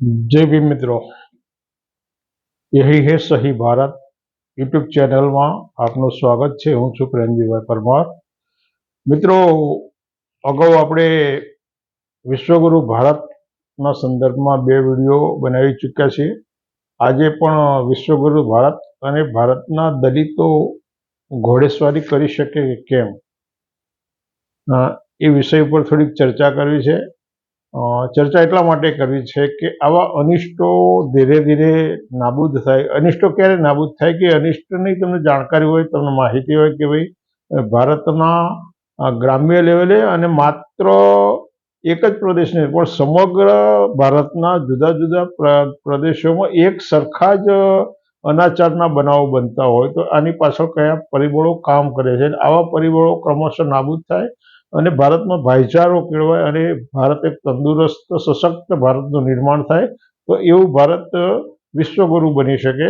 જય ભીમ મિત્રો, યહી હે સહી ભારત યુટ્યુબ ચેનલમાં આપનું સ્વાગત છે. હું છું પ્રેમજીભાઈ પરમાર. મિત્રો, અગાઉ આપણે વિશ્વગુરુ ભારતના સંદર્ભમાં બે વીડિયો બનાવી ચૂક્યા છીએ. આજે પણ વિશ્વગુરુ ભારત અને ભારતના દલિતો ઘોડેસવારી કરી શકે કે કેમ? એ વિષય ઉપર થોડીક ચર્ચા કરવી છે. ચર્ચા એટલા માટે કરવી છે કે આવા અનિષ્ટો ધીરે ધીરે નાબૂદ થાય. અનિષ્ટો ક્યારે નાબૂદ થાય કે અનિષ્ટની તમને જાણકારી હોય, તમને માહિતી હોય કે ભાઈ ભારતના ગ્રામ્ય લેવલે અને માત્ર એક જ પ્રદેશ નહીં, પણ સમગ્ર ભારતના જુદા જુદા પ્ર- પ્રદેશોમાં એક સરખા જ અનાચારના બનાવો બનતા હોય. તો આની પાછળ કયા પરિબળો કામ કરે છે? આવા પરિબળો ક્રમશઃ નાબૂદ થાય અને ભારતમાં ભાઈચારો કેળવાય અને ભારત એક તંદુરસ્ત, સશક્ત ભારતનું નિર્માણ થાય, તો એવું ભારત વિશ્વગુરુ બની શકે.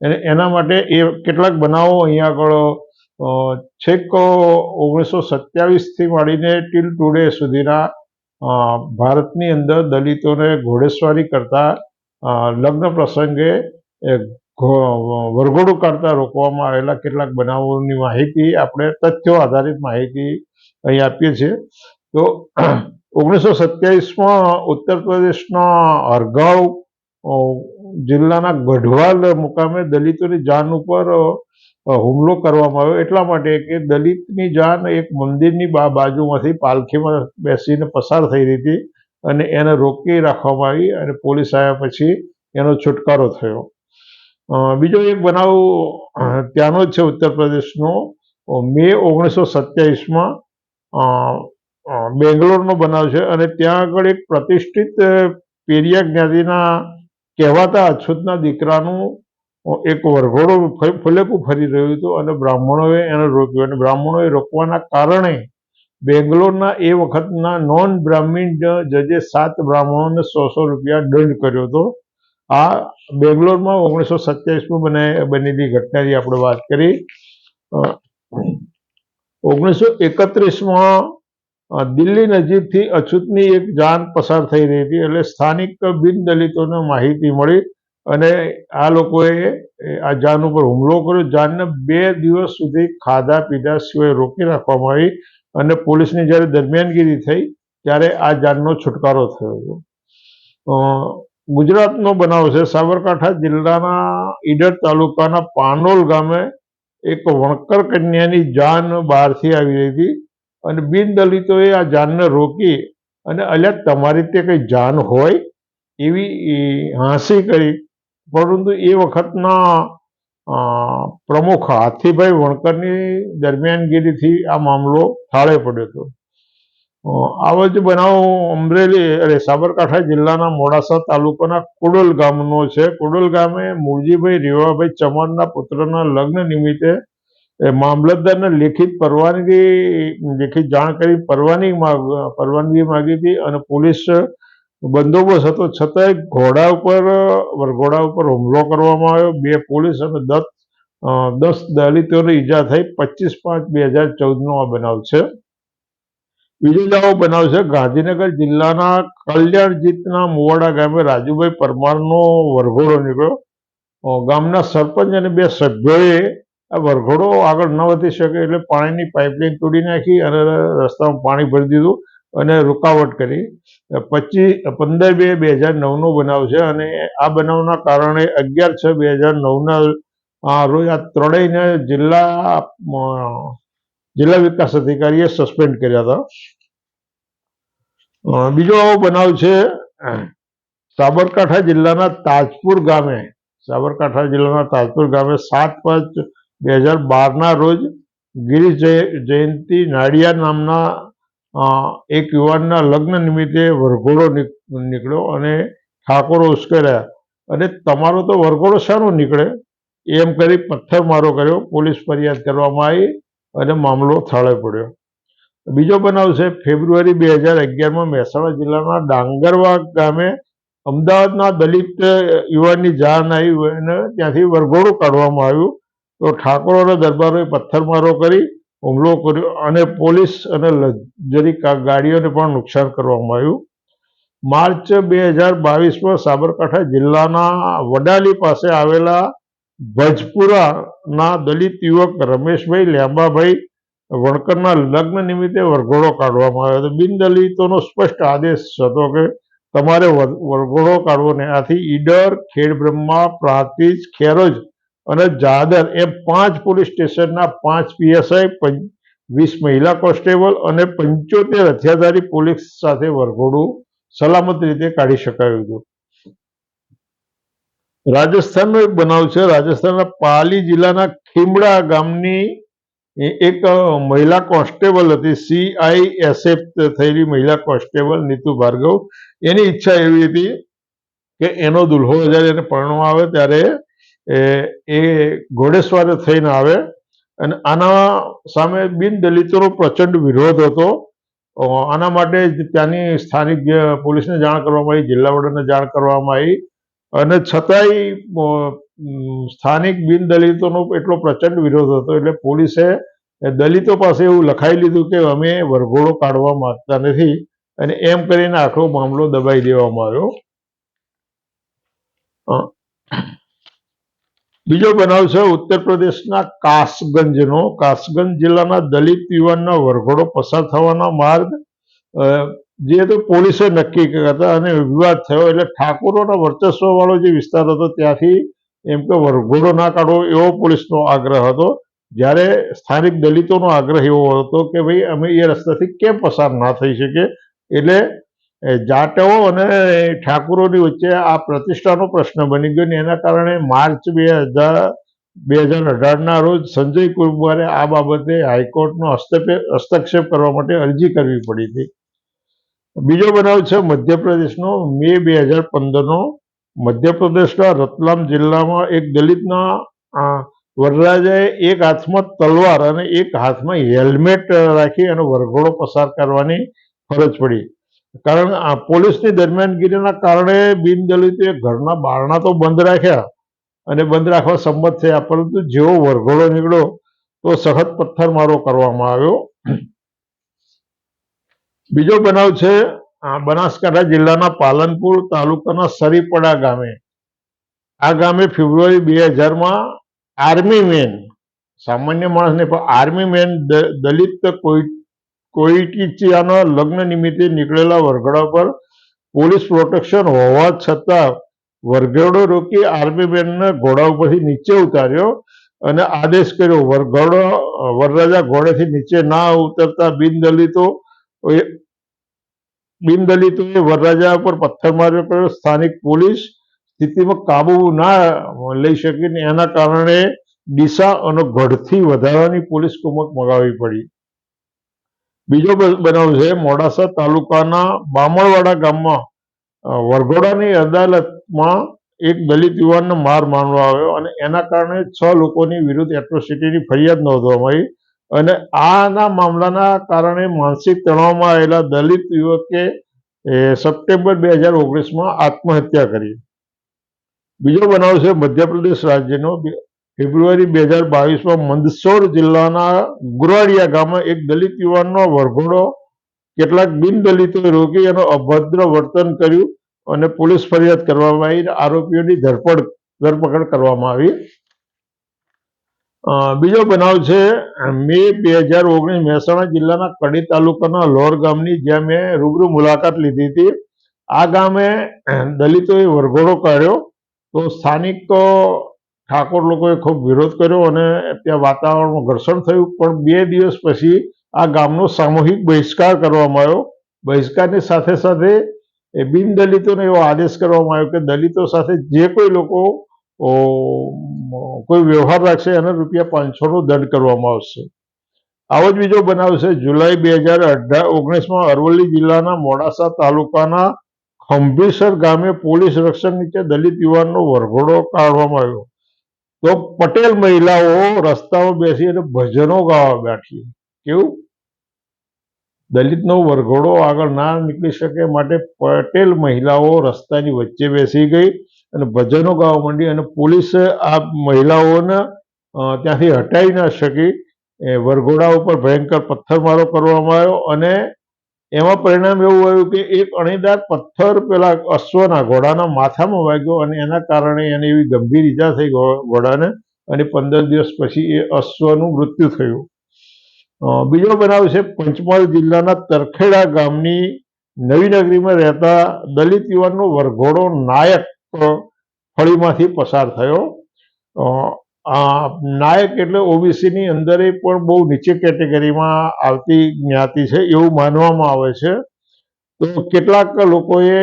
અને એના માટે એ કેટલાક બનાવો અહીંયા આગળ છેક ઓગણીસો સત્યાવીસથી માંડીને ટીલ ટુડે સુધીના ભારતની અંદર દલિતોને ઘોડેસવારી કરતા લગ્ન પ્રસંગે વરઘોડું કાઢતા રોકવામાં આવેલા કેટલાક બનાવોની માહિતી, આપણે તથ્યો આધારિત માહિતી અહીં આપીએ છીએ. તો ઓગણીસો સત્યાવીસમાં ઉત્તર પ્રદેશના હરગાંવ જિલ્લાના ગઢવાલ મુકામે દલિતોની જાન ઉપર હુમલો કરવામાં આવ્યો. એટલા માટે કે દલિતની જાન એક મંદિરની બાજુમાંથી પાલખીમાં બેસીને પસાર થઈ રહી હતી અને એને રોકી રાખવામાં આવી અને પોલીસ આવ્યા પછી એનો છુટકારો થયો. બીજો એક બનાવ, ત્યાંનો જ છે ઉત્તર પ્રદેશનો. મે ઓગણીસો સત્યાવીસમાં બેંગ્લોરનો બનાવ છે અને ત્યાં આગળ એક પ્રતિષ્ઠિત પેરિયા જ્ઞાતિના કહેવાતા અછૂતના દીકરાનું એક વરઘોડો ફલેકું ફરી રહ્યું હતું અને બ્રાહ્મણોએ એને રોક્યો અને બ્રાહ્મણોએ રોકવાના કારણે બેંગ્લોરના એ વખતના નોન બ્રાહ્મીણ જજે સાત બ્રાહ્મણોને સો સો રૂપિયા દંડ કર્યો હતો. આ બેંગ્લોરમાં ઓગણીસો સત્યાવીસમાં બને, બનેલી ઘટનાની આપણે વાત કરી. ઓગણીસો એકત્રીસમાં દિલ્હી નજીકથી અછૂતની એક જાન પસાર થઈ રહી હતી એટલે સ્થાનિક બિન દલિતોને માહિતી મળી અને આ લોકોએ આ જાન ઉપર હુમલો કર્યો. જાનને બે દિવસ સુધી ખાધા પીધા સિવાય રોકી રાખવામાં આવી અને પોલીસની જ્યારે દરમિયાનગીરી થઈ ત્યારે આ જાનનો છુટકારો થયો હતો. ગુજરાતનો બનાવ છે. સાબરકાંઠા જિલ્લાના ઈડર તાલુકાના પાનોલ ગામે એક વણકર કન્યાની જાન બહારથી આવી રહી હતી અને બિન દલિતોએ આ જાનને રોકી અને અલ્યા તમારી તે કંઈ જાન હોય એવી હાંસી કરી. પરંતુ એ વખતના પ્રમુખ હાથીભાઈ વણકરની દરમિયાનગીરીથી આ મામલો થાળે પડ્યો હતો. આવો જ બનાવ અમરેલી અરે સાબરકાંઠા જિલ્લાના મોડાસા તાલુકાના કુડોલ ગામનો છે. કુડોલ ગામે મૂળજીભાઈ રેવાભાઈ ચમારના પુત્રના લગ્ન નિમિત્તે મામલતદારને લેખિત પરવાનગી, લેખિત જાણ કરી પરવાની માગ, પરવાનગી માગી હતી અને પોલીસ બંદોબસ્ત હતો. છતાંય ઘોડા ઉપર વરઘોડા ઉપર હુમલો કરવામાં આવ્યો. બે પોલીસ અને દસ દસ દલિતોને ઈજા થઈ. પચીસ પાંચ બે હજાર ચૌદનો આ બનાવ છે. બીજો દાવો બનાવ છે. ગાંધીનગર જિલ્લાના કલ્યાણજીતના મુવાડા ગામે રાજુભાઈ પરમારનો વરઘોડો નીકળ્યો. ગામના સરપંચ અને બે સભ્યોએ આ વરઘોડો આગળ ન વધી શકે એટલે પાણીની પાઇપલાઇન તોડી નાખી અને રસ્તામાં પાણી ભરી દીધું અને રૂકાવટ કરી. પચીસ પંદર બે બે હજાર નવનો બનાવ છે અને આ બનાવના કારણે અગિયાર છ, બે હજાર નવના રોજ આ ત્રણેયને જિલ્લા જિલ્લા વિકાસ અધિકારીએ સસ્પેન્ડ કર્યા હતા. બીજો આવો બનાવ છે, સાબરકાંઠા જિલ્લાના તાજપુર ગામે, સાબરકાંઠા જિલ્લાના તાજપુર ગામે સાત પાંચ બે હજાર બારના રોજ ગિરીશ જય- જયંતિ નાડિયા નામના એક યુવાનના લગ્ન નિમિત્તે વરઘોડો નીકળ્યો અને ઠાકોરો ઉશ્કેર્યા. અને તમારો તો વરઘોડો શાનો નીકળે? એમ કરી પથ્થરમારો કર્યો. પોલીસ ફરિયાદ કરવામાં આવી. અને મામલો થાળે પડ્યો. બીજો બનાવ છે, ફેબ્રુઆરી બે હજાર અગિયારમાં મહેસાણા જિલ્લાના ડાંગરવા ગામે અમદાવાદના દલિત યુવાનની જાન આવી અને ત્યાંથી વરઘોડું કાઢવામાં આવ્યું. તો ઠાકોરોના દરબારોએ પથ્થરમારો કરી, હુમલો કર્યો અને પોલીસ અને લક્ઝરી ગાડીઓને પણ નુકસાન કરવામાં આવ્યું. માર્ચ બે હજાર બાવીસમાં સાબરકાંઠા જિલ્લાના વડાલી પાસે આવેલા ભજપુરાના દલિત યુવક રમેશભાઈ લાંબાભાઈ વણકરના લગ્ન નિમિત્તે વરઘોડો કાઢવામાં આવ્યો હતો. બિનદલિતોનો સ્પષ્ટ આદેશ હતો કે તમારે વરઘોડો કાઢવો ને આથી ઈડર, ખેડબ્રહ્મા, પ્રાતિજ, ખેરોજ અને જાદર એમ પાંચ પોલીસ સ્ટેશનના પાંચ પીએસઆઈ વીસ મહિલા કોન્સ્ટેબલ અને પંચોતેર હથિયારધારી પોલીસ સાથે વરઘોડું સલામત રીતે કાઢી શકાયું હતું. રાજસ્થાનનો એક બનાવ છે. રાજસ્થાનના પાલી જિલ્લાના ખીમડા ગામની એક મહિલા કોન્સ્ટેબલ હતી. સીઆઈએસએફ થયેલી મહિલા કોન્સ્ટેબલ નીતુ ભાર્ગવ. એની ઈચ્છા એવી હતી કે એનો દુલ્હો જ્યારે એને પરણવા આવે ત્યારે એ એ ઘોડેસવારે થઈને આવે. અને આના સામે બિન દલિતોનો પ્રચંડ વિરોધ હતો. આના માટે ત્યાંની સ્થાનિક પોલીસને જાણ કરવામાં આવી, જિલ્લા વડાને જાણ કરવામાં આવી. અને છતાંય સ્થાનિક બિન દલિતોનો એટલો પ્રચંડ વિરોધ હતો, એટલે પોલીસે દલિતો પાસે એવું લખાઈ લીધું કે અમે વરઘોડો કાઢવા માંગતા નથી અને એમ કરીને આખો મામલો દબાઈ દેવામાં આવ્યો. બીજો બનાવ છે, ઉત્તર પ્રદેશના કાસગંજનો. કાસગંજ જિલ્લાના દલિત યુવાનના વરઘોડો પસાર થવાના માર્ગ જે તો પોલીસે નક્કી કર્યા હતા અને વિવાદ થયો એટલે ઠાકોરોના વર્ચસ્વવાળો જે વિસ્તાર હતો ત્યાંથી એમ કે વરઘોડો ના કાઢવો એવો પોલીસનો આગ્રહ હતો. જ્યારે સ્થાનિક દલિતોનો આગ્રહ એવો હતો કે ભાઈ, અમે એ રસ્તાથી કેમ પસાર ના થઈ શકે એટલે એ જાટો અને ઠાકુરોની વચ્ચે આ પ્રતિષ્ઠાનો પ્રશ્ન બની ગયો ને એના કારણે માર્ચ બે હજાર બે હજાર અઢારના રોજ સંજય કુમારે આ બાબતે હાઈકોર્ટનો હસ્તક્ષેપ કરવા માટે અરજી કરવી પડી હતી. બીજો બનાવ છે મધ્યપ્રદેશનો, મે બે હજાર પંદરનો. મધ્યપ્રદેશના રતલામ જિલ્લામાં એક દલિતના વરરાજાએ એક હાથમાં તલવાર અને એક હાથમાં હેલ્મેટ રાખી અને વરઘોડો પસાર કરવાની ફરજ પડી. કારણ પોલીસની દરમિયાનગીરીના કારણે બિનદલિતોએ ઘરના બારણા તો બંધ રાખ્યા અને બંધ રાખવા સંમત થયા, પરંતુ જેવો વરઘોડો નીકળ્યો તો સખત પથ્થરમારો કરવામાં આવ્યો. બીજો બનાવ છે બનાસકાંઠા જિલ્લાના પાલનપુર તાલુકાના સરીપડા ગામે. આ ગામે ફેબ્રુઆરી બે હજારમાં આર્મી મેન, સામાન્ય માણસ નહીં, પણ આર્મી મેન દલિત કોઈ કોઈટીચિયાના લગ્ન નિમિત્તે નીકળેલા વરઘોડા પર પોલીસ પ્રોટેક્શન હોવા છતાં વરઘોડો રોકી આર્મી મેનને ઘોડા ઉપરથી નીચે ઉતાર્યો અને આદેશ કર્યો. વરઘોડો, વરરાજા ઘોડેથી નીચે ના ઉતરતા બિનદલિતો બિનદલિતોએ વરરાજા પર પથ્થરમારો કર્યો. સ્થાનિક પોલીસ સ્થિતિમાં કાબુ ના લઈ શકી ને એના કારણે ડીસા અને ગઢથી વધારાની પોલીસ કુમક મગાવી પડી. બીજો બનાવ છે, મોડાસા તાલુકાના બામણવાડા ગામમાં વરઘોડાની અદાલતમાં એક દલિત યુવાનને માર મારવામાં આવ્યો અને એના કારણે છ લોકોની વિરુદ્ધ એટ્રોસિટીની ફરિયાદ નોંધવામાં આવી. અને આના મામલાના કારણે માનસિક તણાવમાં આવેલા દલિત યુવકે સપ્ટેમ્બર બે હજાર ઓગણીસમાં આત્મહત્યા કરી. બીજો બનાવ છે, મધ્યપ્રદેશ રાજ્યનો ફેબ્રુઆરી બે હજાર બાવીસમાં મંદસોર જિલ્લાના ગુરાડિયા ગામમાં એક દલિત યુવાનનો વરઘોડો કેટલાક બિન દલિતોએ રોકી એનો અભદ્ર વર્તન કર્યું અને પોલીસ ફરિયાદ કરવામાં આવી આરોપીઓની ધરપડ ધરપકડ કરવામાં આવી. બીજો બનાવ છે, મે બે હજાર ઓગણીસ મહેસાણા જિલ્લાના કડી તાલુકાના લોર ગામની જ્યાં મેં રૂબરૂ મુલાકાત લીધી હતી. આ ગામે દલિતોએ વરઘોડો કર્યો તો સ્થાનિક તો ઠાકોર લોકોએ ખૂબ વિરોધ કર્યો અને ત્યાં વાતાવરણમાં ઘર્ષણ થયું. પણ બે દિવસ પછી આ ગામનો સામૂહિક બહિષ્કાર કરવામાં આવ્યો. બહિષ્કારની સાથે સાથે એ બિનદલિતોને એવો આદેશ કરવામાં આવ્યો કે દલિતો સાથે જે કોઈ લોકો કોઈ વ્યવહાર રાખશે એને રૂપિયા પાંચસોનો દંડ કરવામાં આવશે. આવો જ બીજો બનાવ છે. જુલાઈ બે હજાર અઢાર, ઓગણીસમાં અરવલ્લી જિલ્લાના મોડાસા તાલુકાના ખંભીસર ગામે પોલીસ રક્ષણ નીચે દલિત યુવાનનો વરઘોડો કાઢવામાં આવ્યો. તો પટેલ મહિલાઓ રસ્તામાં બેસી અને ભજનો ગાવા બેઠી. કેવું? દલિતનો વરઘોડો આગળ ના નીકળી શકે માટે પટેલ મહિલાઓ રસ્તાની વચ્ચે બેસી ગઈ. અને ભજનો ગાવા માંડી અને પોલીસે આ મહિલાઓને ત્યાંથી હટાવી ના શકી. એ વરઘોડા ઉપર ભયંકર પથ્થરમારો કરવામાં આવ્યો અને એમાં પરિણામ એવું આવ્યું કે એક અણીદાર પથ્થર પેલા અશ્વના ઘોડાના માથામાં વાગ્યો અને એના કારણે એને એવી ગંભીર ઈજા થઈ ઘોડાને અને પંદર દિવસ પછી એ અશ્વનું મૃત્યુ થયું. બીજો બનાવ છે, પંચમહાલ જિલ્લાના તરખેડા ગામની નવી નગરીમાં રહેતા દલિત યુવાનનો વરઘોડો નાયક ફળીમાંથી પસાર થયો. નાયક એટલે ઓબીસીની અંદર પણ બહુ નીચે કેટેગરીમાં આવતી જ્ઞાતિ છે એવું માનવામાં આવે છે. તો કેટલાક લોકોએ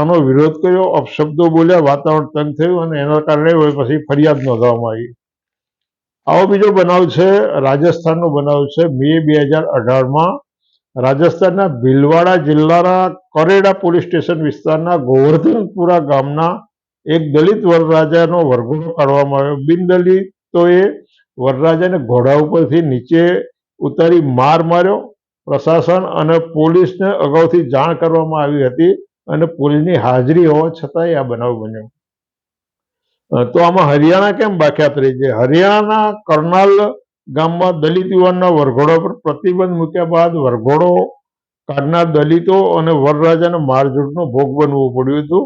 આનો વિરોધ કર્યો, અપશબ્દો બોલ્યા, વાતાવરણ તંગ થયું અને એના કારણે પછી ફરિયાદ નોંધવામાં આવી. આવો બીજો બનાવ છે, રાજસ્થાનનો બનાવ છે, મે બે હજાર અઢારમાં રાજસ્થાનના ભીલવાડા જિલ્લાના કરેડા પોલીસ સ્ટેશન વિસ્તારના ગોવર્ધનપુરા ગામના એક દલિત વરરાજાનો વરઘોડો કાઢવામાં આવ્યો. બિનદલિતોએ વરરાજાને ઘોડા ઉપરથી નીચે ઉતારી માર માર્યો. પ્રશાસન અને પોલીસને અગાઉથી જાણ કરવામાં આવી હતી અને પોલીસની હાજરી હોવા છતાંય આ બનાવ બન્યો. તો આમાં હરિયાણા કેમ બાખ્યાત રહી છે? હરિયાણાના કરનાલ ગામમાં દલિત યુવાનના વરઘોડા પર પ્રતિબંધ મૂક્યા બાદ વરઘોડો કાઢનાર દલિતો અને વરરાજાને મારઝૂડનો ભોગ બનવું પડ્યું હતું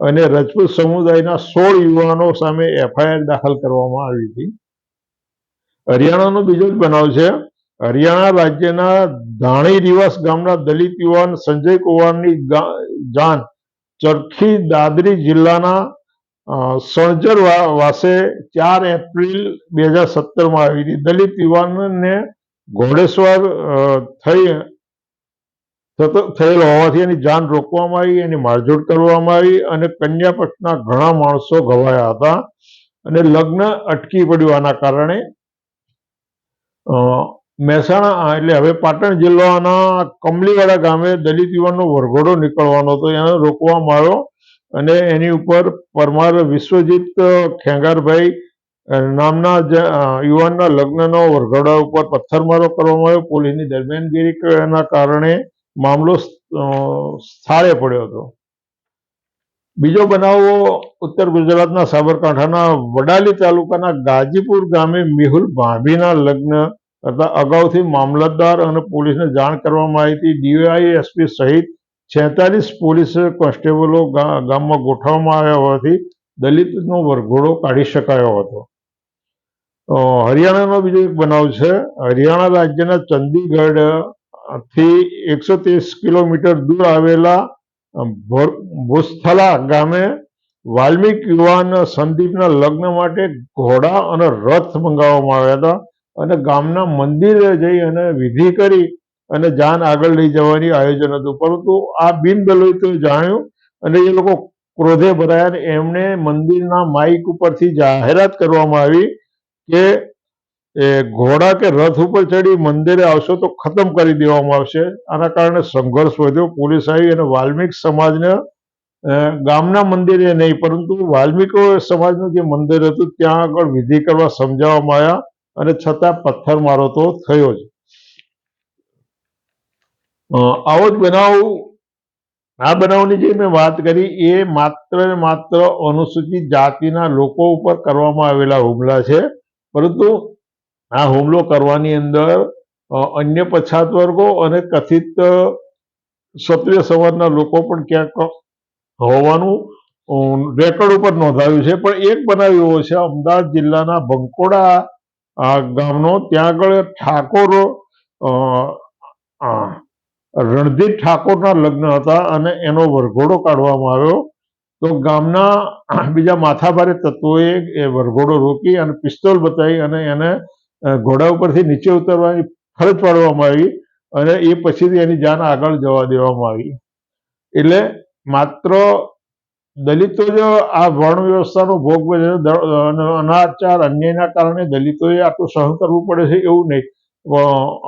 અને રજપૂત સમુદાયના સોળ યુવાનો સામે એફઆઈઆર દાખલ કરવામાં આવી હતી. હરિયાણાનો બીજો જ બનાવ છે. હરિયાણા રાજ્યના ધાણી રિવાસ ગામના દલિત યુવાન સંજય કુમારની જાન ચરખી દાદરી જિલ્લાના સણજર વાસે ચાર એપ્રિલ બે હજાર સત્તરમાં આવી હતી દલિત યુવાનને ઘોડેસવાર થઈ થયેલ હોવાથી એની જાન રોકવામાં આવી, એની મારઝૂડ કરવામાં આવી અને કન્યા પક્ષના ઘણા માણસો ઘવાયા હતા અને લગ્ન અટકી પડ્યું આના કારણે. મહેસાણા એટલે હવે પાટણ જિલ્લાના કમલીવાડા ગામે દલિત યુવાનનો વરઘોડો નીકળવાનો હતો. એને રોકવામાં આવ્યો અને એની ઉપર પરમાર વિશ્વજીત ખેંગારભાઈ નામના યુવાનના લગ્નનો વરઘોડા ઉપર પથ્થરમારો કરવામાં આવ્યો. પોલીસની દરમિયાનગીરીના કારણે મામલો સ્થાળે પડ્યો હતો. બીજો બનાવ ઉત્તર ગુજરાતના સાબરકાંઠાના વડાલી તાલુકાના ગાજીપુર ગામે મેહુલ ભાભીના લગ્ન કરતા અગાઉથી મામલતદાર અને પોલીસને જાણ કરવામાં આવી હતી. ડીવાયએસપી સહિત છેતાલીસ પોલીસ કોન્સ્ટેબલો ગામમાં ગોઠવવામાં આવ્યા હોવાથી દલિતનો વરઘોડો કાઢી શકાયો હતો. હરિયાણાનો બીજો એક બનાવ છે. હરિયાણા રાજ્યના ચંદીગઢથી એકસો ત્રીસ કિલોમીટર દૂર આવેલા ભૂસ્થલા ગામે વાલ્મિક યુવાન સંદીપના લગ્ન માટે ઘોડા અને રથ મંગાવવામાં આવ્યા હતા. અને ગામના મંદિરે જઈ અને વિધિ કરી અને જાન આગળ લઈ જવાની આયોજન હતું. પરંતુ આ બિનદલિતોએ જાણ્યું અને એ લોકો ક્રોધે ભરાયા અને એમણે મંદિરના માઇક ઉપરથી જાહેરાત કરવામાં આવી કે, એ ઘોડા કે રથ ઉપર ચડી મંદિરે આવશો તો ખતમ કરી દેવામાં આવશે. આના કારણે સંઘર્ષ વધ્યો. પોલીસ આવી અને વાલ્મિક સમાજને ગામના મંદિરે નહીં, પરંતુ વાલ્મિકો સમાજનું જે મંદિર હતું, ત્યાં આગળ વિધિ કરવા સમજાવવામાં આવ્યા. અને છતાં પથ્થરમારો તો થયો જ. આવો જ બનાવ. આ બનાવની જે મેં વાત કરી એ માત્ર ને માત્ર અનુસૂચિત જાતિના લોકો ઉપર કરવામાં આવેલા હુમલા છે. પરંતુ આ હુમલો કરવાની અંદર અન્ય પછાત વર્ગો અને કથિત ક્ષત્રિય સમાજના લોકો પણ ક્યાંક હોવાનું રેકોર્ડ ઉપર નોંધાયું છે. પણ એક બનાવ એવો છે, અમદાવાદ જિલ્લાના બંકોડા આ ગામનો ત્યાં આગળ ઠાકોર રણધીર ઠાકોરના લગ્ન હતા અને એનો વરઘોડો કાઢવામાં આવ્યો. તો ગામના બીજા માથાભારે તત્વોએ એ વરઘોડો રોકી અને પિસ્તોલ બતાવી અને એને ઘોડા ઉપરથી નીચે ઉતરવાની ફરજ પાડવામાં આવી અને એ પછીથી એની જાન આગળ જવા દેવામાં આવી. એટલે માત્ર દલિતો જ આ વર્ણ વ્યવસ્થાનો ભોગ બને અને અનાચાર, અન્યાયના કારણે દલિતોએ આટલું સહન કરવું પડે છે એવું નહીં.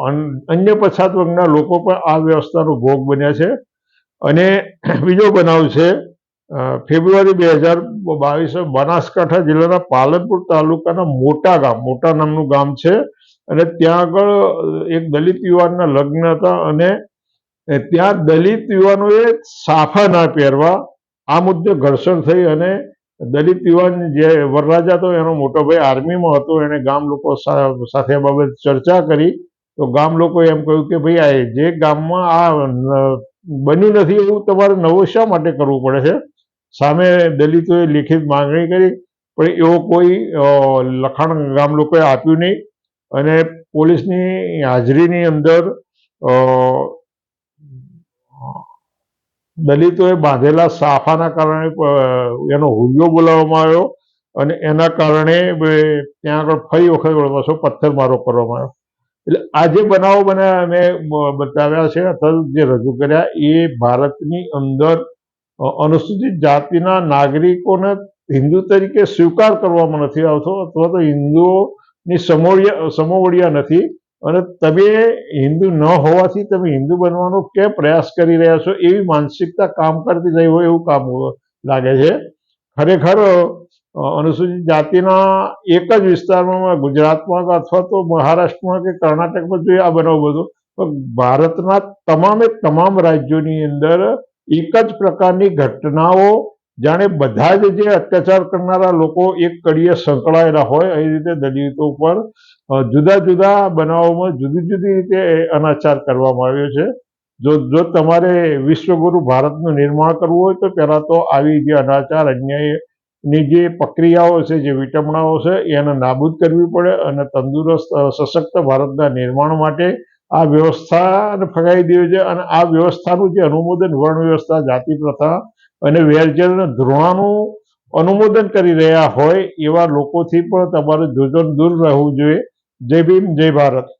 અન- અન્ય પછાત વર્ગના લોકો પણ આ વ્યવસ્થાનો ભોગ બન્યા છે. અને બીજો બનાવ છે ફેબ્રુઆરી બે હજાર બાવીસ બનાસકાંઠા જિલ્લાના પાલનપુર તાલુકાના મોટા ગામ, મોટા નામનું ગામ છે. અને ત્યાં આગળ એક દલિત યુવાનના લગ્ન હતા અને ત્યાં દલિત યુવાનોએ સાફા ના પહેરવા આ મુદ્દે ઘર્ષણ થઈ અને દલિત યુવાન જે વરરાજા હતો એનો મોટો ભાઈ આર્મીમાં હતો, એને ગામ લોકો સાથે આ બાબત ચર્ચા કરી. તો ગામ લોકોએ એમ કહ્યું કે ભાઈ આ જે ગામમાં આ બન્યું નથી એવું તમારે નવું શા માટે કરવું પડે છે? સામે દલિતોએ લિખિત માંગણી કરી, પણ એવો કોઈ લખાણ ગામ લોકોએ આપ્યું નહીં. અને પોલીસની હાજરીની અંદર દલિતોએ બાંધેલા સાફાના કારણે એનો હુરિયો બોલાવવામાં આવ્યો અને એના કારણે ત્યાં આગળ ફરી વખત પાછો પથ્થરમારો કરવામાં આવ્યો. એટલે આ જે બનાવો બન્યા અમે બતાવ્યા છે, અથવા જે રજૂ કર્યા, એ ભારતની અંદર અનુસૂચિત જાતિના નાગરિકોને હિન્દુ તરીકે સ્વીકાર કરવામાં નથી આવતો, અથવા તો હિન્દુઓની સમોળિયા, સમોવડિયા નથી. અને તમે હિન્દુ ન હોવાથી તમે હિન્દુ બનવાનો કેમ પ્રયાસ કરી રહ્યા છો એવી માનસિકતા કામ કરતી થઈ હોય એવું કામ લાગે છે. ખરેખર અનુસૂચિત જાતિના એક જ વિસ્તારમાં ગુજરાતમાં અથવા તો મહારાષ્ટ્રમાં કે કર્ણાટકમાં જોઈએ આ બનાવ બધો, પણ ભારતના તમામે તમામ રાજ્યોની અંદર એક જ પ્રકારની ઘટનાઓ, જાણે બધા જ જે અત્યાચાર કરનારા લોકો એક કડીએ સંકળાયેલા હોય, એ રીતે દલિતો ઉપર જુદા જુદા બનાવોમાં જુદી જુદી રીતે અનાચાર કરવામાં આવ્યો છે. જો જો તમારે વિશ્વગુરુ ભારતનું નિર્માણ કરવું હોય તો પહેલાં તો આવી જે અનાચાર, અન્યાયની જે પ્રક્રિયાઓ છે, જે વિટમણાઓ છે, એને નાબૂદ કરવી પડે અને તંદુરસ્ત સશક્ત ભારતના નિર્માણ માટે આ વ્યવસ્થાને ફગાવી દેવી છે અને આ વ્યવસ્થાનું જે અનુમોદન વર્ણ વ્યવસ્થા જાતિ પ્રથા અને વેરઝેર ધોરણાનું અનુમોદન કરી રહ્યા હોય એવા લોકોથી પણ તમારે જોજન દૂર રહેવું જોઈએ. જય ભીમ જય ભારત